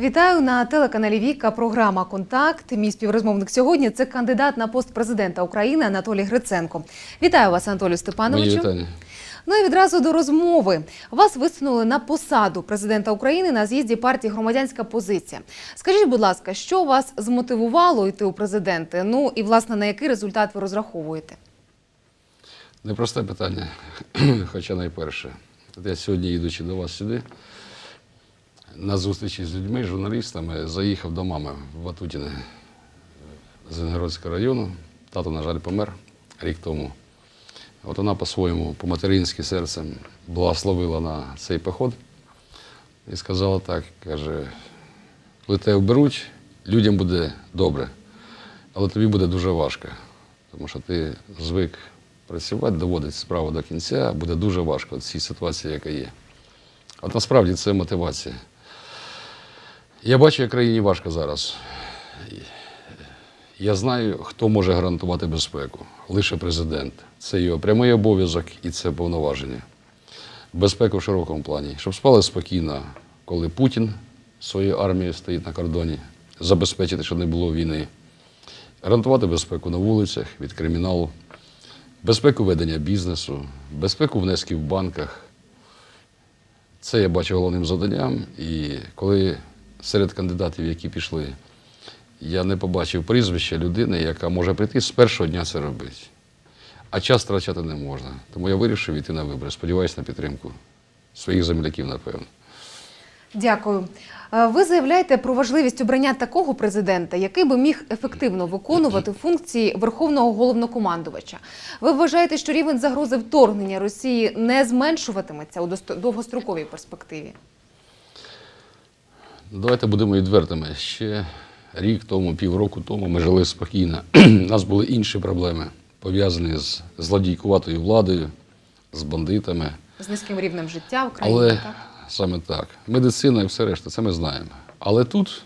Вітаю на телеканалі Віка. Програма Контакт. Мій співрозмовник сьогодні це кандидат на пост президента України Анатолій Гриценко. Вітаю вас, Анатолію Мої вітання. Ну і відразу до розмови. Вас висунули на посаду президента України на з'їзді партії Громадянська позиція. Скажіть, будь ласка, що вас змотивувало йти у президенти? Ну і власне на який результат ви розраховуєте? Непросте питання, хоча найперше. Я сьогодні, їдучи до вас сюди, на зустрічі з людьми, журналістами, заїхав до мами в Ватутіне з Венгородського району. Тато, на жаль, помер рік тому. От вона по-своєму, по-материнськи серцем благословила на цей поход і сказала так, каже, коли тебе вберуть, людям буде добре, але тобі буде дуже важко, тому що ти звик працювати, доводити справу до кінця, буде дуже важко в цій ситуації, яка є. От насправді це мотивація. Я бачу, як країні важко зараз. Я знаю, хто може гарантувати безпеку. Лише президент. Це його прямий обов'язок і це повноваження. Безпеку в широкому плані. Щоб спали спокійно, коли Путін своєю армією стоїть на кордоні, забезпечити, щоб не було війни. Гарантувати безпеку на вулицях від криміналу, безпеку ведення бізнесу, безпеку внесків в банках. Це я бачу головним завданням. І коли серед кандидатів, які пішли, я не побачив прізвища людини, яка може прийти з першого дня це робити. А час втрачати не можна. Тому я вирішив йти на вибори. Сподіваюся на підтримку своїх земляків, напевно. Дякую. Е, Ви заявляєте про важливість обрання такого президента, який би міг ефективно виконувати функції верховного головнокомандувача. Ви вважаєте, що рівень загрози вторгнення Росії не зменшуватиметься у довгостроковій перспективі? Давайте будемо відвертими. Ще рік тому, півроку тому ми жили спокійно. У нас були інші проблеми, пов'язані з злодійкуватою владою, з бандитами. З низьким рівнем життя в країні, Але так? саме так. Медицина і все решта, це ми знаємо. Але тут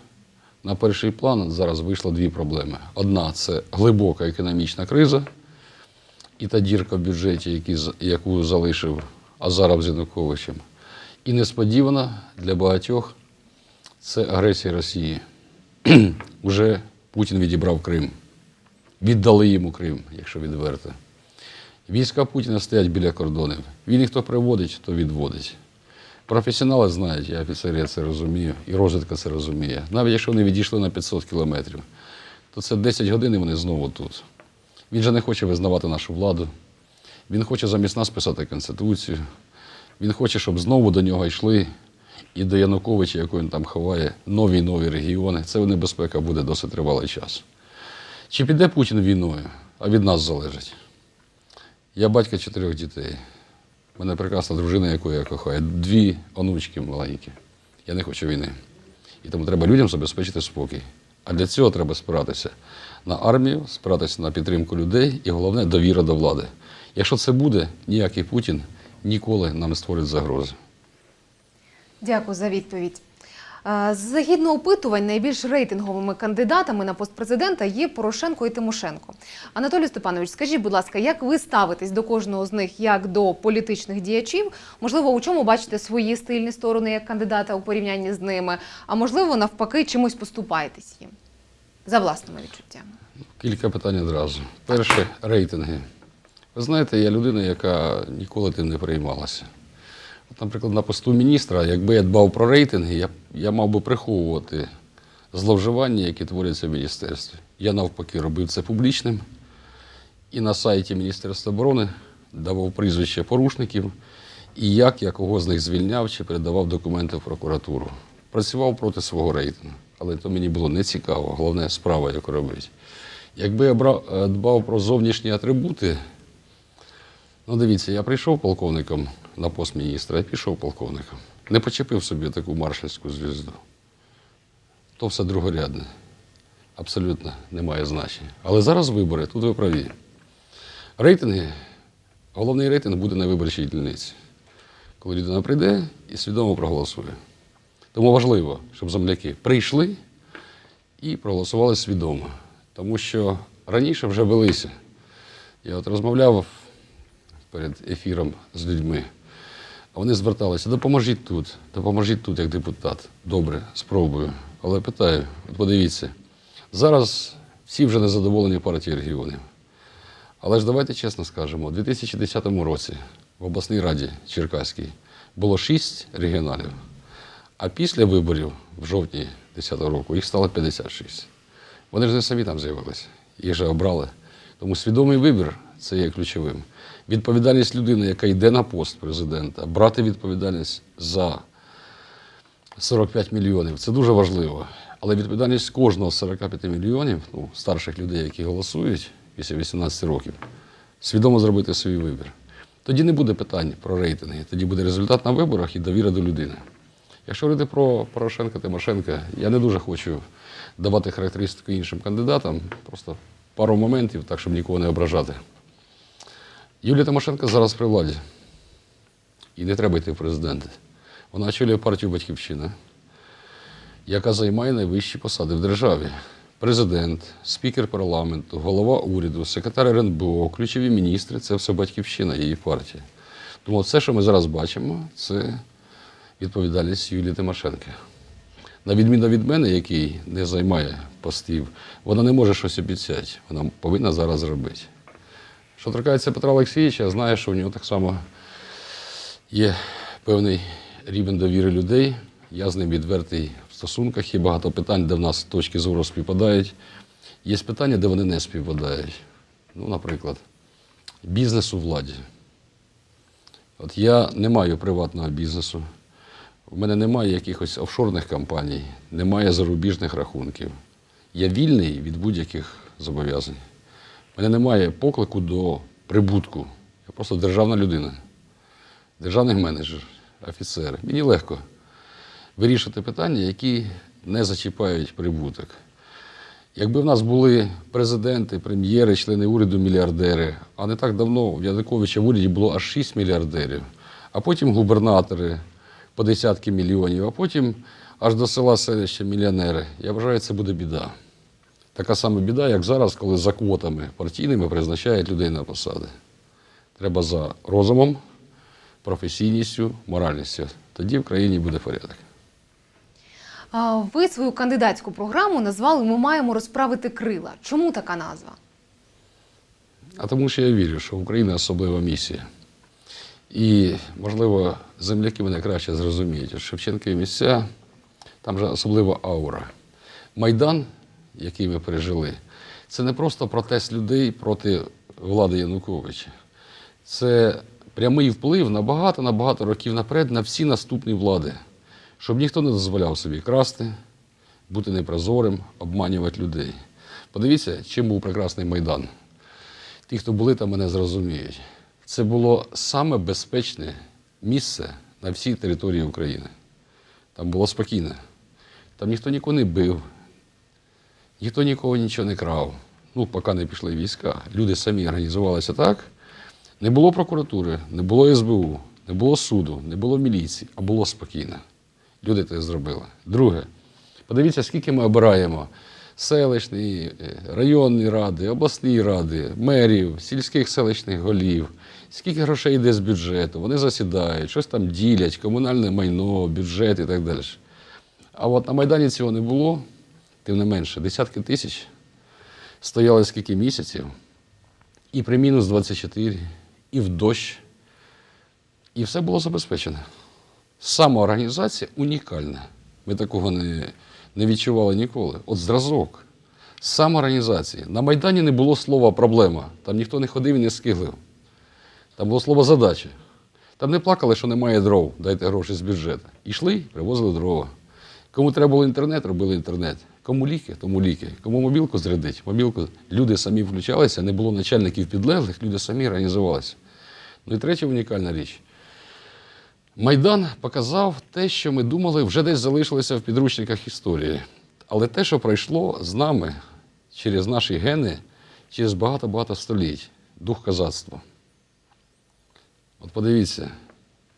на перший план зараз вийшло дві проблеми. Одна це глибока економічна криза і та дірка в бюджеті, яку залишив Азаров з Януковичем. І несподівана для багатьох це агресія Росії. Уже Путін відібрав Крим. Віддали йому Крим, якщо відверто. Війська Путіна стоять біля кордонів. Він їх то приводить, то відводить. Професіонали знають, я офіцер, я це розумію, і розвідка це розуміє. Навіть якщо вони відійшли на 500 кілометрів, то це 10 годин і вони знову тут. Він же не хоче визнавати нашу владу. Він хоче замість нас писати Конституцію. Він хоче, щоб знову до нього йшли і до Януковича, якого він там ховає, нові нові регіони. Це небезпека буде досить тривалий час. Чи піде Путін війною, а від нас залежить. Я батько чотирьох дітей. У мене прекрасна дружина, яку я кохаю. Дві онучки маленькі. Я не хочу війни. І тому треба людям забезпечити спокій. А для цього треба спиратися на армію, спиратися на підтримку людей і головне довіра до влади. Якщо це буде, ніякий Путін ніколи нам не створить загрози. Дякую за відповідь. Е, Згідно опитувань, найбільш рейтинговими кандидатами на пост президента є Порошенко і Тимошенко. Анатолій Степанович, скажіть, будь ласка, як ви ставитесь до кожного з них як до політичних діячів? Можливо, у чому бачите свої стильні сторони як кандидата у порівнянні з ними? А можливо, навпаки, чимось поступаєтесь їм за власними відчуттями? Кілька питань одразу. Перше рейтинги. Ви знаєте, я людина, яка ніколи тим не переймалася. Наприклад, на посту міністра, якби я дбав про рейтинги, я, я мав би приховувати зловживання, які творяться в міністерстві. Я навпаки робив це публічним. І на сайті Міністерства оборони давав прізвище порушників, і як я кого з них звільняв чи передавав документи в прокуратуру. Працював проти свого рейтингу, але то мені було не цікаво, головне справа, яку робити. Якби я брав, е, дбав про зовнішні атрибути, ну дивіться, я прийшов полковником на пост міністра, я пішов полковником. Не почепив собі таку маршальську звізду. То все другорядне. Абсолютно немає значення. Але зараз вибори, тут ви праві. Рейтинги, головний рейтинг буде на виборчій дільниці. Коли людина прийде і свідомо проголосує. Тому важливо, щоб земляки прийшли і проголосували свідомо. Тому що раніше вже велися. Я от розмовляв перед ефіром з людьми. Вони зверталися, допоможіть тут, допоможіть тут, як депутат. Добре, спробую. Але питаю, от подивіться, зараз всі вже незадоволені партією регіонів. Але ж давайте чесно скажемо, у 2010 році в обласній раді Черкаській було 6 регіоналів, а після виборів в жовтні 2010 року їх стало 56. Вони ж не самі там з'явилися, їх же обрали. Тому свідомий вибір це є ключовим. Відповідальність людини, яка йде на пост президента, брати відповідальність за 45 мільйонів це дуже важливо. Але відповідальність кожного з 45 мільйонів, ну, старших людей, які голосують після 18 років, свідомо зробити свій вибір. Тоді не буде питань про рейтинги, тоді буде результат на виборах і довіра до людини. Якщо говорити про Порошенка Тимошенка, я не дуже хочу давати характеристику іншим кандидатам, просто пару моментів, так щоб нікого не ображати. Юлія Тимошенко зараз при владі. І не треба йти в президенти. Вона очолює партію Батьківщина, яка займає найвищі посади в державі. Президент, спікер парламенту, голова уряду, секретар РНБО, ключові міністри це все батьківщина її партії. Тому все, що ми зараз бачимо, це відповідальність Юлії Тимошенко. На відміну від мене, який не займає постів, вона не може щось обіцяти. Вона повинна зараз зробити. Що торкається Петра Олексійовича, я знаю, що у нього так само є певний рівень довіри людей. Я з ним відвертий в стосунках. Є багато питань, де в нас точки зору співпадають. Є питання, де вони не співпадають. Ну, наприклад, бізнес у владі. От я не маю приватного бізнесу. У мене немає якихось офшорних компаній, немає зарубіжних рахунків. Я вільний від будь-яких зобов'язань. У мене немає поклику до прибутку. Я просто державна людина, державний менеджер, офіцер. Мені легко вирішити питання, які не зачіпають прибуток. Якби в нас були президенти, прем'єри, члени уряду, мільярдери, а не так давно в Януковича в уряді було аж 6 мільярдерів, а потім губернатори по десятки мільйонів, а потім аж до села селища мільйонери. Я вважаю, це буде біда. Така сама біда, як зараз, коли за квотами партійними призначають людей на посади. Треба за розумом, професійністю, моральністю. Тоді в країні буде порядок. А ви свою кандидатську програму назвали Ми маємо розправити крила. Чому така назва? А тому що я вірю, що в Україні особлива місія. І, можливо, земляки мене краще зрозуміють. От Шевченкові місця, там же особлива аура. Майдан, який ми пережили, це не просто протест людей проти влади Януковича. Це прямий вплив на багато, на багато років наперед на всі наступні влади, щоб ніхто не дозволяв собі красти, бути непрозорим, обманювати людей. Подивіться, чим був прекрасний Майдан. Ті, хто були там, мене зрозуміють. Це було саме безпечне місце на всій території України. Там було спокійно. Там ніхто нікого не бив, ніхто нікого нічого не крав. Ну, поки не пішли війська. Люди самі організувалися так. Не було прокуратури, не було СБУ, не було суду, не було міліції, а було спокійно. Люди це зробили. Друге, подивіться, скільки ми обираємо селищні, е, районні ради, обласні ради, мерів, сільських селищних голів. Скільки грошей йде з бюджету, вони засідають, щось там ділять, комунальне майно, бюджет і так далі. А от на Майдані цього не було, тим не менше, десятки тисяч стояли скільки місяців, і при мінус 24, і в дощ, і все було забезпечено. Самоорганізація унікальна. Ми такого не, не відчували ніколи. От зразок. Самоорганізації. На Майдані не було слова проблема. Там ніхто не ходив і не скиглив. Там було слово задача. Там не плакали, що немає дров, дайте гроші з бюджету. Ішли, привозили дрова. Кому треба було інтернет, робили інтернет. Кому ліки, тому ліки. Кому мобілку зрядить, мобілку. Люди самі включалися, не було начальників підлеглих, люди самі організувалися. Ну і третя унікальна річ. Майдан показав те, що ми думали, вже десь залишилося в підручниках історії. Але те, що пройшло з нами через наші гени, через багато-багато століть, дух козацтва. От подивіться,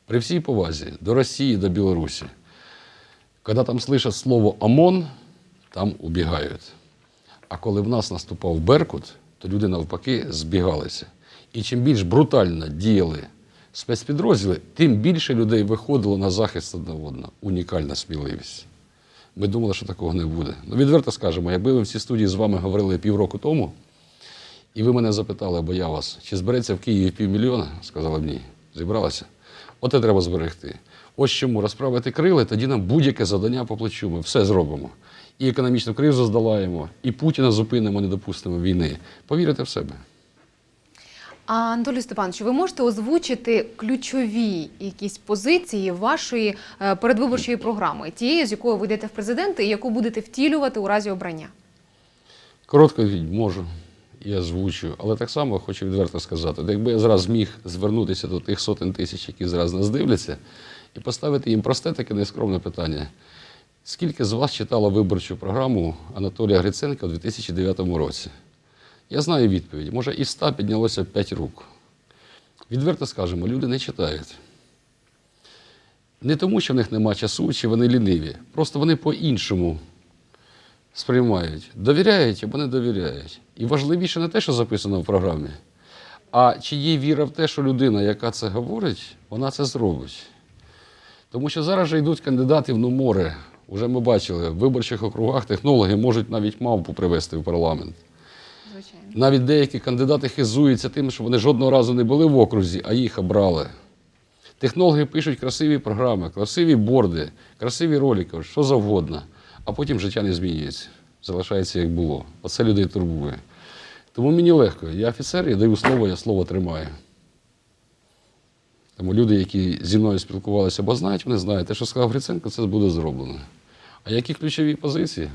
при всій повазі до Росії, до Білорусі, коли там слышать слово ОМОН, там убігають. А коли в нас наступав Беркут, то люди навпаки збігалися. І чим більш брутально діяли спецпідрозділи, тим більше людей виходило на захист одне одного. Унікальна сміливість. Ми думали, що такого не буде. Ну, відверто скажемо, якби ми в цій студії з вами говорили півроку тому, і ви мене запитали, або я вас, чи збереться в Києві півмільйона, сказали б ні. Зібралися. От треба зберегти. Ось чому розправити крили, тоді нам будь-яке завдання по плечу. Ми все зробимо. І економічну кризу здолаємо, і Путіна зупинимо, не допустимо війни. Повірите в себе. А Анатолій Степанович, ви можете озвучити ключові якісь позиції вашої е, передвиборчої програми, тієї, з якою ви йдете в президенти, і яку будете втілювати у разі обрання? Коротко можу, я озвучую, але так само хочу відверто сказати, якби я зараз зміг звернутися до тих сотень тисяч, які зараз нас дивляться, і поставити їм просте таке нескромне питання. Скільки з вас читало виборчу програму Анатолія Гриценка у 2009 році? Я знаю відповідь. Може, із 100 піднялося 5 рук. Відверто скажемо, люди не читають. Не тому, що в них нема часу, чи вони ліниві. Просто вони по-іншому сприймають. Довіряють або не довіряють. І важливіше не те, що записано в програмі, а чи є віра в те, що людина, яка це говорить, вона це зробить. Тому що зараз же йдуть кандидатів ну море. Уже ми бачили, в виборчих округах технологи можуть навіть мавпу привести в парламент. Звичайно. Навіть деякі кандидати хизуються тим, що вони жодного разу не були в окрузі, а їх обрали. Технологи пишуть красиві програми, красиві борди, красиві ролики, що завгодно, а потім життя не змінюється. Залишається як було. Оце людей турбує. Тому мені легко. Я офіцер, я даю слово, я слово тримаю. Тому люди, які зі мною спілкувалися, бо знають, вони знають, те, що сказав Гриценко, це буде зроблено. А які ключові позиції?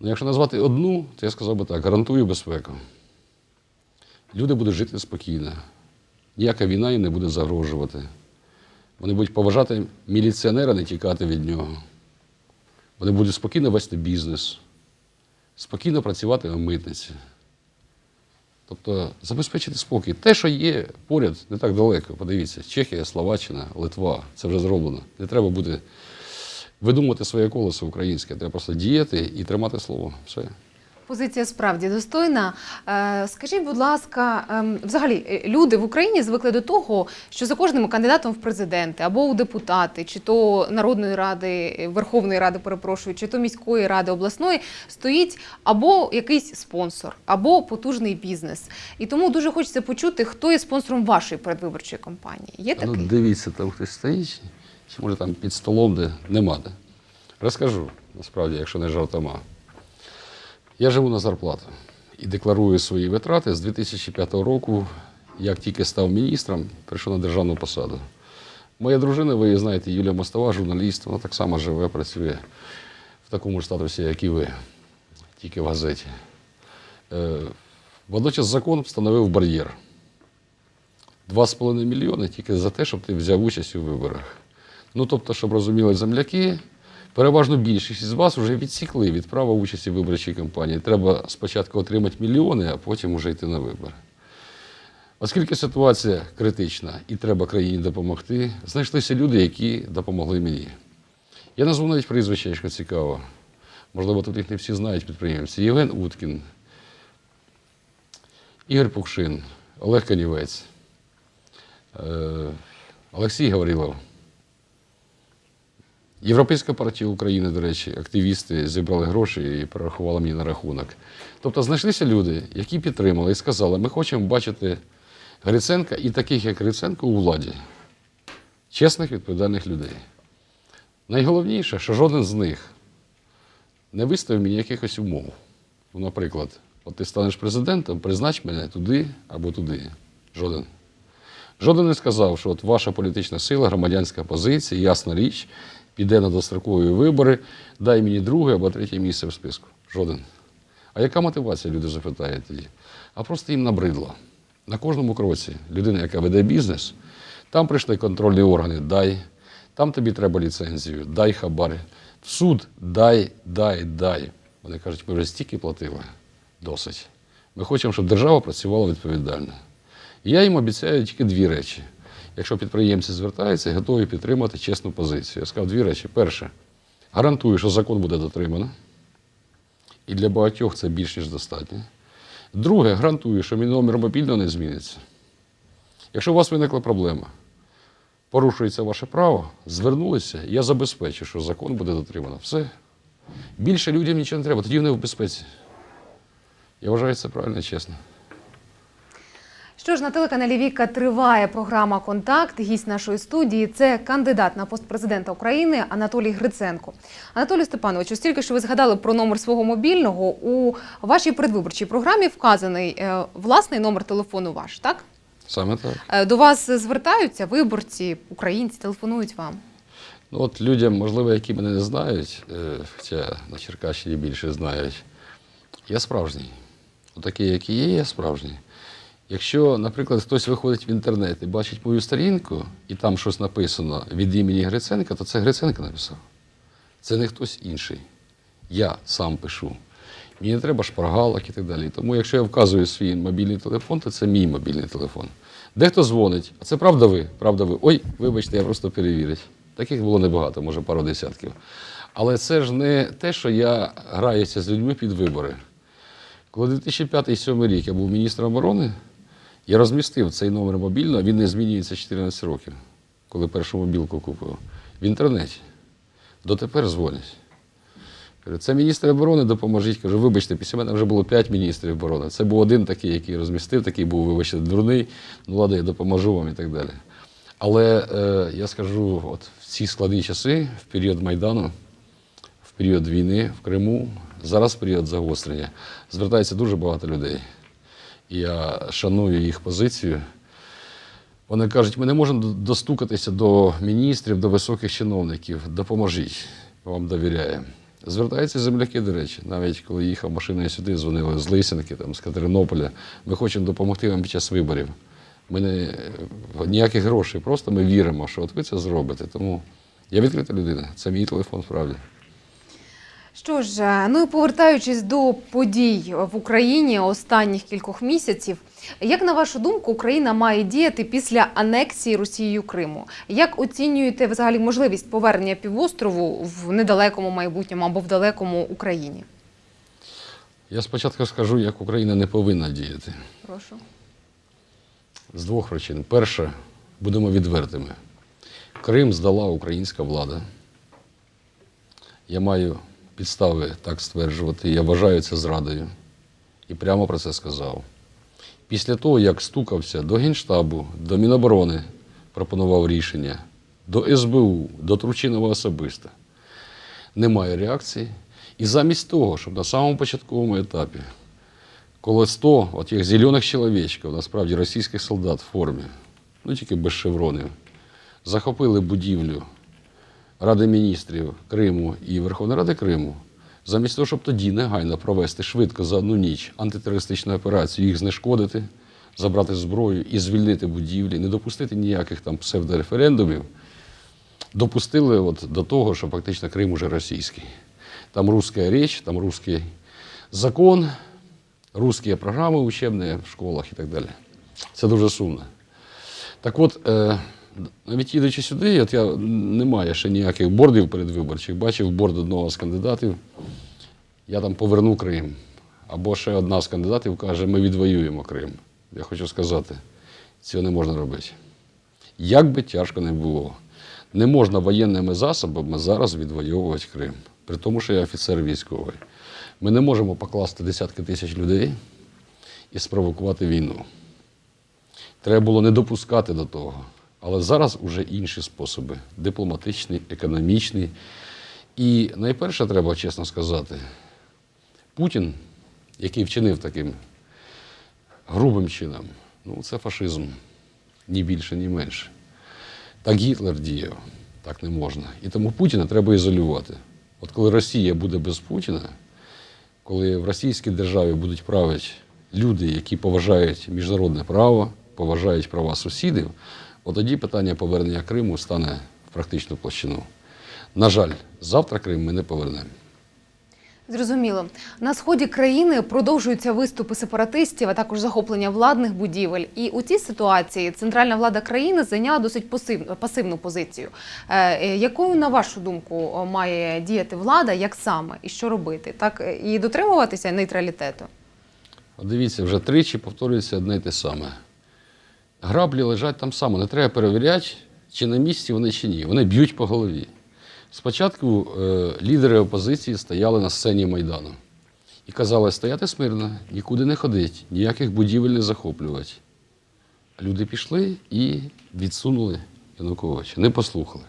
Ну, якщо назвати одну, то я сказав би так: гарантую безпеку. Люди будуть жити спокійно. Ніяка війна їм не буде загрожувати. Вони будуть поважати міліціонера, не тікати від нього. Вони будуть спокійно вести бізнес, спокійно працювати на митниці. Тобто забезпечити спокій. Те, що є поряд, не так далеко. Подивіться, Чехія, Словаччина, Литва це вже зроблено. Не треба буде видумувати своє колесо українське. Треба просто діяти і тримати слово. Все. Позиція справді достойна. Е, Скажіть, будь ласка, ем, взагалі е, люди в Україні звикли до того, що за кожним кандидатом в президенти або у депутати, чи то Народної ради, е, Верховної Ради, перепрошую, чи то міської ради обласної стоїть або якийсь спонсор, або потужний бізнес. І тому дуже хочеться почути, хто є спонсором вашої передвиборчої кампанії. Є А ну, дивіться, там хтось стоїть, може там під столом, де нема де. Розкажу, насправді, якщо не жартома. Я живу на зарплату і декларую свої витрати з 2005 року, як тільки став міністром, прийшов на державну посаду. Моя дружина, ви її знаєте, Юлія Мостова, журналіст, вона так само живе, працює в такому ж статусі, як і ви, тільки в газеті. Е, Водночас закон встановив бар'єр. 2,5 мільйони тільки за те, щоб ти взяв участь у виборах. Ну, тобто, щоб розуміли земляки, переважно більшість з вас вже відсікли від права участі в виборчій кампанії. Треба спочатку отримати мільйони, а потім вже йти на вибори. Оскільки ситуація критична і треба країні допомогти, знайшлися люди, які допомогли мені. Я назву навіть прізвище, якщо цікаво. Можливо, тут їх не всі знають підприємці. Євген Уткін, Ігор Пукшин, Олег Канівець, е, Олексій Гаврилов. Європейська партія України, до речі, активісти зібрали гроші і перерахували мені на рахунок. Тобто знайшлися люди, які підтримали і сказали, ми хочемо бачити Гриценка і таких, як Гриценко, у владі. Чесних, відповідальних людей. Найголовніше, що жоден з них не виставив мені якихось умов. Ну, наприклад, от ти станеш президентом, признач мене туди або туди. Жоден. Жоден не сказав, що от ваша політична сила, громадянська позиція, ясна річ, піде на дострокові вибори, дай мені друге або третє місце в списку. Жоден. А яка мотивація, люди запитають тоді? А просто їм набридло. На кожному кроці людина, яка веде бізнес, там прийшли контрольні органи, дай. Там тобі треба ліцензію, дай хабар. В суд дай, дай, дай. Вони кажуть, ми вже стільки платили. Досить. Ми хочемо, щоб держава працювала відповідально. І я їм обіцяю тільки дві речі. Якщо підприємці звертаються, готові підтримати чесну позицію. Я сказав дві речі. Перше, гарантую, що закон буде дотримано. І для багатьох це більш ніж достатньо. Друге, гарантую, що мій номер мобільного не зміниться. Якщо у вас виникла проблема, порушується ваше право, звернулися, я забезпечу, що закон буде дотримано. Все. Більше людям нічого не треба, тоді вони в безпеці. Я вважаю, це правильно і чесно. Що ж на телеканалі Віка триває програма Контакт. Гість нашої студії це кандидат на пост президента України Анатолій Гриценко. Анатолій Степанович, оскільки що ви згадали про номер свого мобільного, у вашій передвиборчій програмі вказаний е, власний номер телефону ваш, так? Саме так. Е, До вас звертаються виборці, українці, телефонують вам. Ну, от людям, можливо, які мене не знають, е, хоча на Черкащині більше знають, я справжній. Отакий, який є, я справжній. Якщо, наприклад, хтось виходить в інтернет і бачить мою сторінку, і там щось написано від імені Гриценка, то це Гриценко написав. Це не хтось інший. Я сам пишу. Мені не треба шпаргалок і так далі. Тому якщо я вказую свій мобільний телефон, то це мій мобільний телефон. Дехто дзвонить, а це правда ви? Правда ви? Ой, вибачте, я просто перевірить. Таких було небагато, може пару десятків. Але це ж не те, що я граюся з людьми під вибори. Коли 2005-2007 рік я був міністром оборони, я розмістив цей номер мобільного, він не змінюється 14 років, коли першу мобілку купив. В інтернеті. Дотепер дзвонять. Це міністр оборони, допоможіть. Кажу, вибачте, після мене вже було п'ять міністрів оборони. Це був один такий, який розмістив, такий був, вибачте, дурний. Ну ладно, я допоможу вам і так далі. Але е, я скажу, от в ці складні часи, в період Майдану, в період війни в Криму, зараз період загострення, звертається дуже багато людей. Я шаную їх позицію. Вони кажуть, ми не можемо достукатися до міністрів, до високих чиновників. Допоможіть, вам довіряємо. Звертаються земляки, до речі, навіть коли їхав машиною сюди, дзвонили з Лисянки, там, з Катеринополя. Ми хочемо допомогти вам під час виборів. Ми не ніяких грошей, просто ми віримо, що от ви це зробите. Тому я відкрита людина. Це мій телефон справді. Що ж, е, ну і повертаючись до подій в Україні останніх кількох місяців, як на вашу думку, Україна має діяти після анексії Росією Криму? Як оцінюєте взагалі можливість повернення півострову в недалекому майбутньому або в далекому Україні? Я спочатку скажу, як Україна не повинна діяти. Прошу. З двох причин. Перше, будемо відвертими. Крим здала українська влада. Я маю підстави так стверджувати. Я вважаю це зрадою. І прямо про це сказав. Після того, як стукався до Генштабу, до Міноборони, пропонував рішення, до СБУ, до Тручинова особисто, немає реакції. І замість того, щоб на самому початковому етапі коли 100 от тих зелених чоловічків, насправді російських солдат в формі, ну тільки без шевронів, захопили будівлю Ради міністрів Криму і Верховної Ради Криму, замість того, щоб тоді негайно провести швидко за одну ніч антитерористичну операцію, їх знешкодити, забрати зброю і звільнити будівлі, не допустити ніяких там псевдореферендумів, допустили от до того, що фактично Крим уже російський. Там русська річ, там русський закон, русські програми учебні в школах і так далі. Це дуже сумно. Так от, е, навіть їдучи сюди, от я немає ще ніяких бордів передвиборчих, бачив борд одного з кандидатів, я там поверну Крим. Або ще одна з кандидатів каже, ми відвоюємо Крим. Я хочу сказати, цього не можна робити. Як би тяжко не було, не можна воєнними засобами зараз відвоювати Крим. При тому, що я офіцер військовий. Ми не можемо покласти десятки тисяч людей і спровокувати війну. Треба було не допускати до того. Але зараз вже інші способи дипломатичний, економічний. І найперше треба чесно сказати, Путін, який вчинив таким грубим чином, ну це фашизм, ні більше, ні менше. Так Гітлер діяв, так не можна. І тому Путіна треба ізолювати. От коли Росія буде без Путіна, коли в російській державі будуть правити люди, які поважають міжнародне право, поважають права сусідів, от тоді питання повернення Криму стане в практичну площину. На жаль, завтра Крим ми не повернемо. Зрозуміло. На сході країни продовжуються виступи сепаратистів, а також захоплення владних будівель. І у цій ситуації центральна влада країни зайняла досить пасивну, пасивну позицію. Е, е, якою, на вашу думку, має діяти влада, як саме і що робити? Так е, і дотримуватися нейтралітету? Дивіться, вже тричі повторюється одне й те саме. Граблі лежать там само. Не треба перевіряти, чи на місці вони чи ні. Вони б'ють по голові. Спочатку е, лідери опозиції стояли на сцені Майдану і казали, стояти смирно, нікуди не ходить, ніяких будівель не захоплювати. Люди пішли і відсунули Януковича, не послухали.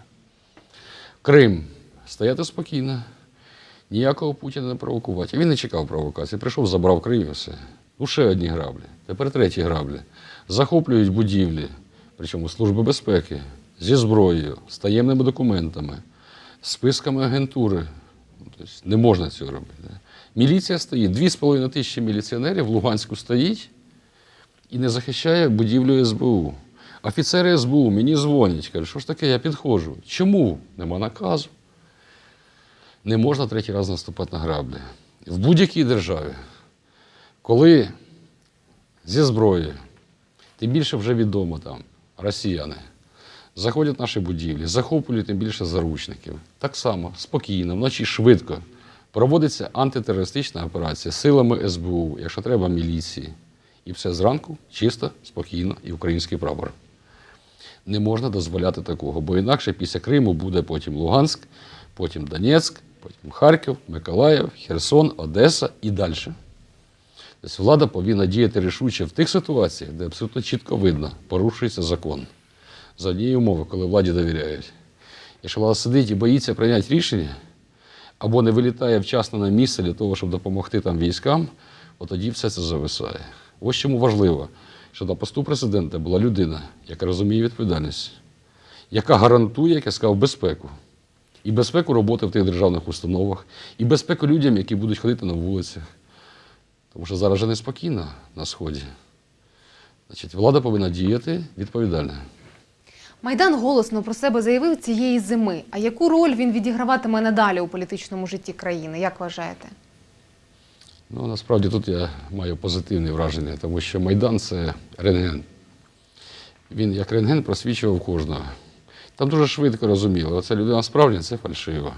Крим стояти спокійно, ніякого Путіна не провокувати. Він не чекав провокації. Прийшов, забрав Крим і все. Ну, ще одні граблі. Тепер треті граблі. Захоплюють будівлі, причому Служби безпеки, зі зброєю, з таємними документами, списками агентури. Ну, Тобто не можна цього робити. Міліція стоїть, 2,5 тисячі міліціонерів в Луганську стоїть і не захищає будівлю СБУ. Офіцери СБУ мені дзвонять, кажуть, що ж таке, я підходжу. Чому? Нема наказу. Не можна третій раз наступати на граблі. В будь-якій державі, коли зі зброєю, тим більше вже відомо там, росіяни, заходять в наші будівлі, захоплюють тим більше заручників. Так само, спокійно, вночі швидко проводиться антитерористична операція силами СБУ, якщо треба, міліції. І все зранку чисто, спокійно і український прапор. Не можна дозволяти такого, бо інакше після Криму буде потім Луганськ, потім Донецьк, потім Харків, Миколаїв, Херсон, Одеса і далі. Тобто влада повинна діяти рішуче в тих ситуаціях, де абсолютно чітко видно, порушується закон. За однієї умови, коли владі довіряють. Якщо влада сидить і боїться прийняти рішення, або не вилітає вчасно на місце для того, щоб допомогти там військам, от тоді все це зависає. Ось чому важливо, що на посту президента була людина, яка розуміє відповідальність, яка гарантує, як я сказав, безпеку. І безпеку роботи в тих державних установах, і безпеку людям, які будуть ходити на вулицях. Тому що зараз вже неспокійно на Сході. Значить, влада повинна діяти відповідально. Майдан голосно про себе заявив цієї зими. А яку роль він відіграватиме надалі у політичному житті країни? Як вважаєте? Ну, насправді тут я маю позитивне враження, тому що Майдан це рентген. Він як рентген просвічував кожного. Там дуже швидко розуміли, оце людина справжня, це фальшива.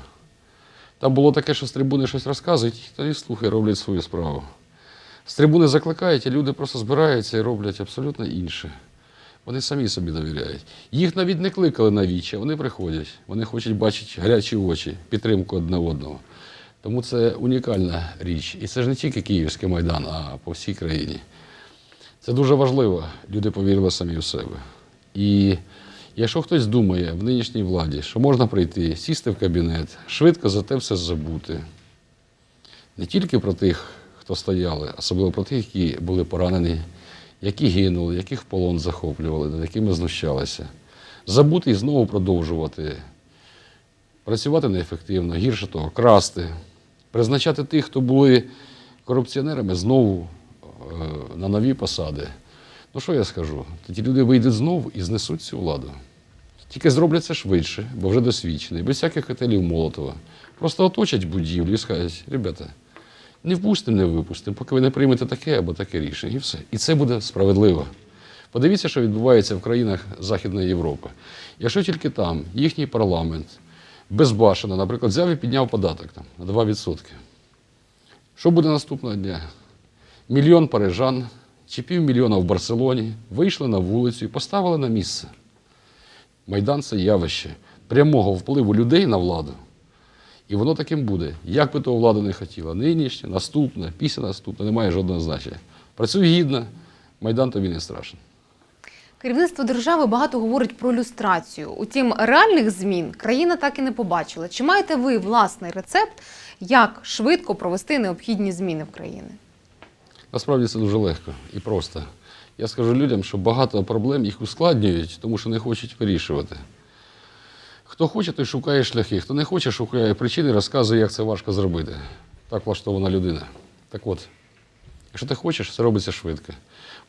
Там було таке, що з трибуни щось розказують, та і слухай, роблять свою справу. З трибуни закликають, і люди просто збираються і роблять абсолютно інше. Вони самі собі довіряють. Їх навіть не кликали на віче, вони приходять. Вони хочуть бачити гарячі очі, підтримку одне одного. Тому це унікальна річ. І це ж не тільки Київський майдан, а по всій країні. Це дуже важливо. Люди повірили самі в себе. І якщо хтось думає в нинішній владі, що можна прийти, сісти в кабінет, швидко за те все забути. Не тільки про тих, хто стояли, особливо про тих, які були поранені, які гинули, яких в полон захоплювали, над якими знущалися. Забути і знову продовжувати працювати неефективно, гірше того, красти, призначати тих, хто були корупціонерами, знову е, на нові посади. Ну що я скажу? Ті люди вийдуть знову і знесуть цю владу. Тільки зроблять це швидше, бо вже досвідчені, без всяких котелів Молотова. Просто оточать будівлю і скажуть, ребята, не впустимо, не випустимо, поки ви не приймете таке або таке рішення. І все. І це буде справедливо. Подивіться, що відбувається в країнах Західної Європи. Якщо тільки там їхній парламент безбашено, наприклад, взяв і підняв податок там, на 2%. Що буде наступного дня? Мільйон парижан чи півмільйона в Барселоні вийшли на вулицю і поставили на місце. Майдан це явище прямого впливу людей на владу. І воно таким буде. Як би того влада не хотіла, нинішня, наступна, після наступна, немає жодного значення. Працюй гідно, Майдан тобі не страшен. Керівництво держави багато говорить про люстрацію. Утім, реальних змін країна так і не побачила. Чи маєте ви власний рецепт, як швидко провести необхідні зміни в країні? Насправді це дуже легко і просто. Я скажу людям, що багато проблем їх ускладнюють, тому що не хочуть вирішувати. Хто хоче, той шукає шляхи. Хто не хоче, шукає причини, розказує, як це важко зробити. Так влаштована людина. Так от, якщо ти хочеш, це робиться швидко.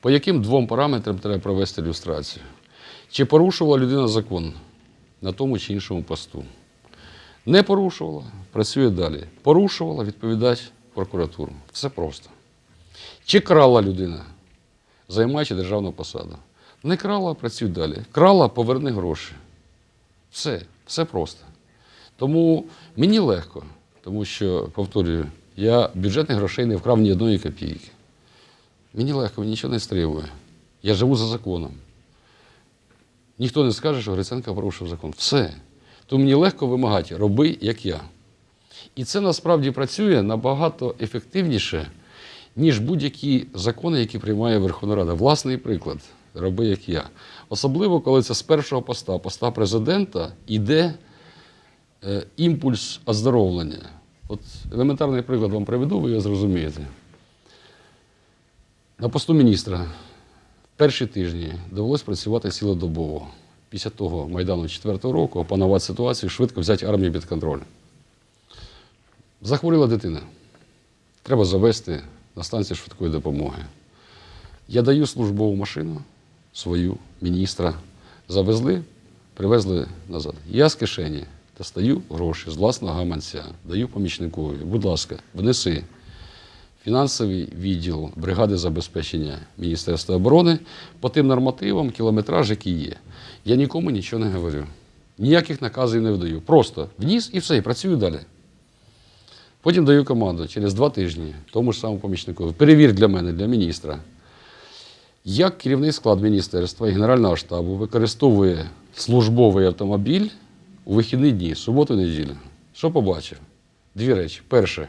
По яким двом параметрам треба провести ілюстрацію? Чи порушувала людина закон на тому чи іншому посту? Не порушувала, працює далі. Порушувала, відповідать прокуратуру. Все просто. Чи крала людина, займаючи державну посаду? Не крала, працюй далі. Крала, поверни гроші. Все, все просто. Тому мені легко, тому що, повторюю, я бюджетних грошей не вкрав ні одної копійки. Мені легко, мені нічого не стримує. Я живу за законом. Ніхто не скаже, що Гриценко порушив закон. Все. То мені легко вимагати, роби, як я. І це насправді працює набагато ефективніше, ніж будь-які закони, які приймає Верховна Рада. Власний приклад роби, як я. Особливо, коли це з першого поста, поста президента, іде е, імпульс оздоровлення. От елементарний приклад вам приведу, ви його зрозумієте. На посту міністра в перші тижні довелось працювати цілодобово. Після того Майдану 4-го року опанувати ситуацію, швидко взяти армію під контроль. Захворіла дитина. Треба завести на станцію швидкої допомоги. Я даю службову машину свою, міністра. Завезли, привезли назад. Я з кишені достаю гроші з власного гаманця, даю помічникові. Будь ласка, внеси фінансовий відділ бригади забезпечення Міністерства оборони по тим нормативам, кілометраж, який є. Я нікому нічого не говорю. Ніяких наказів не видаю. Просто вніс і все, і працюю далі. Потім даю команду через два тижні тому ж самому помічнику. Перевір для мене, для міністра, як керівний склад міністерства і Генерального штабу використовує службовий автомобіль у вихідні дні, суботу і неділю. Що побачив? Дві речі. Перше,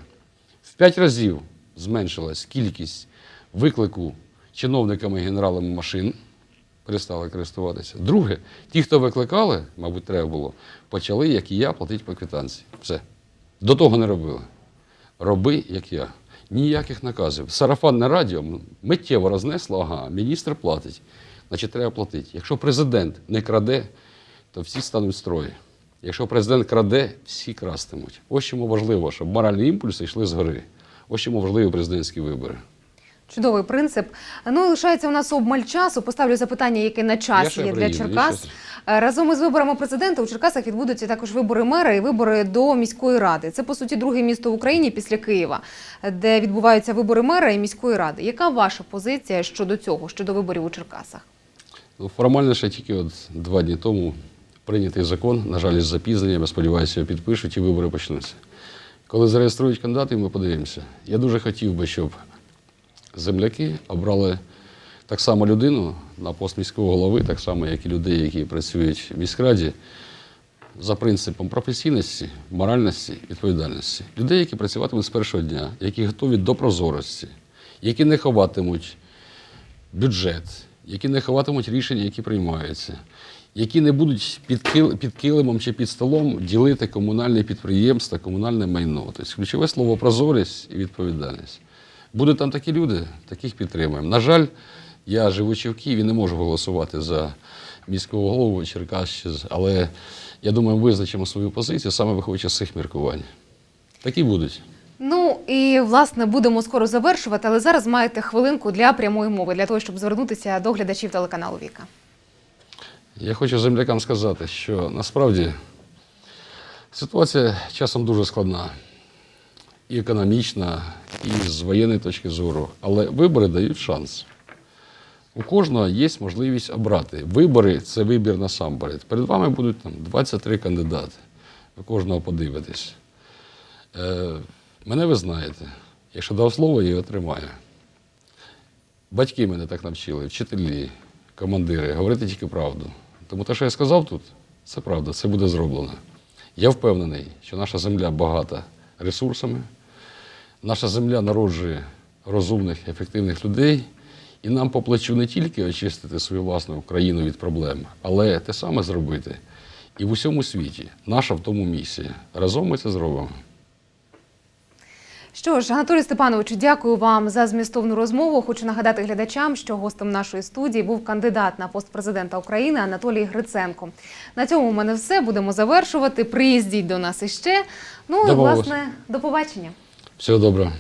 в п'ять разів зменшилась кількість виклику чиновниками генералами машин, перестали користуватися. Друге, ті, хто викликали, мабуть, треба було, почали, як і я, платити по квитанції. Все. До того не робили. Роби, як я. Ніяких наказів. Сарафанне радіо миттєво рознесло, ага, міністр платить. Значить, треба платити. Якщо президент не краде, то всі стануть строї. Якщо президент краде, всі крастимуть. Ось чому важливо, щоб моральні імпульси йшли згори. Ось чому важливі президентські вибори. Чудовий принцип. Ну лишається у нас обмаль часу. Поставлю запитання, яке на часі є для Черкас. Е, Разом із виборами президента у Черкасах відбудуться також вибори мера і вибори до міської ради. Це по суті друге місто в Україні після Києва, де відбуваються вибори мера і міської ради. Яка ваша позиція щодо цього, щодо виборів у Черкасах? Ну, формально ще тільки от два дні тому прийнятий закон, на жаль, із запізненням, я сподіваюся, його підпишуть і вибори почнуться. Коли зареєструють кандидатів, ми подивимося. Я дуже хотів би, щоб земляки обрали так само людину на пост міського голови, так само, як і людей, які працюють в міськраді, за принципом професійності, моральності, відповідальності. Людей, які працюватимуть з першого дня, які готові до прозорості, які не ховатимуть бюджет, які не ховатимуть рішення, які приймаються, які не будуть під, кил, під килимом чи під столом ділити комунальні підприємства, комунальне майно. Тобто ключове слово прозорість і відповідальність. Будуть там такі люди, таких підтримуємо. На жаль, я живучи в Києві, не можу голосувати за міського голову Черкащини, але я думаю, визначимо свою позицію саме виходячи з цих міркувань. Такі будуть. Ну і власне будемо скоро завершувати, але зараз маєте хвилинку для прямої мови, для того, щоб звернутися до глядачів телеканалу Віка. Я хочу землякам сказати, що насправді ситуація часом дуже складна. І економічна, і з воєнної точки зору. Але вибори дають шанс. У кожного є можливість обрати. Вибори це вибір насамперед. Перед вами будуть там 23 кандидати. Ви кожного подивитесь. Е, мене ви знаєте. Якщо дав слово, я його тримаю. Батьки мене так навчили, вчителі, командири, говорити тільки правду. Тому те, що я сказав тут, це правда, це буде зроблено. Я впевнений, що наша земля багата ресурсами, наша земля народжує розумних, ефективних людей, і нам по плечу не тільки очистити свою власну країну від проблем, але те саме зробити. І в усьому світі наша в тому місія. Разом ми це зробимо. Що ж, Анатолій Степановичу, дякую вам за змістовну розмову. Хочу нагадати глядачам, що гостем нашої студії був кандидат на пост президента України Анатолій Гриценко. На цьому у мене все. Будемо завершувати. Приїздіть до нас іще. Ну і власне до побачення. Всього доброго.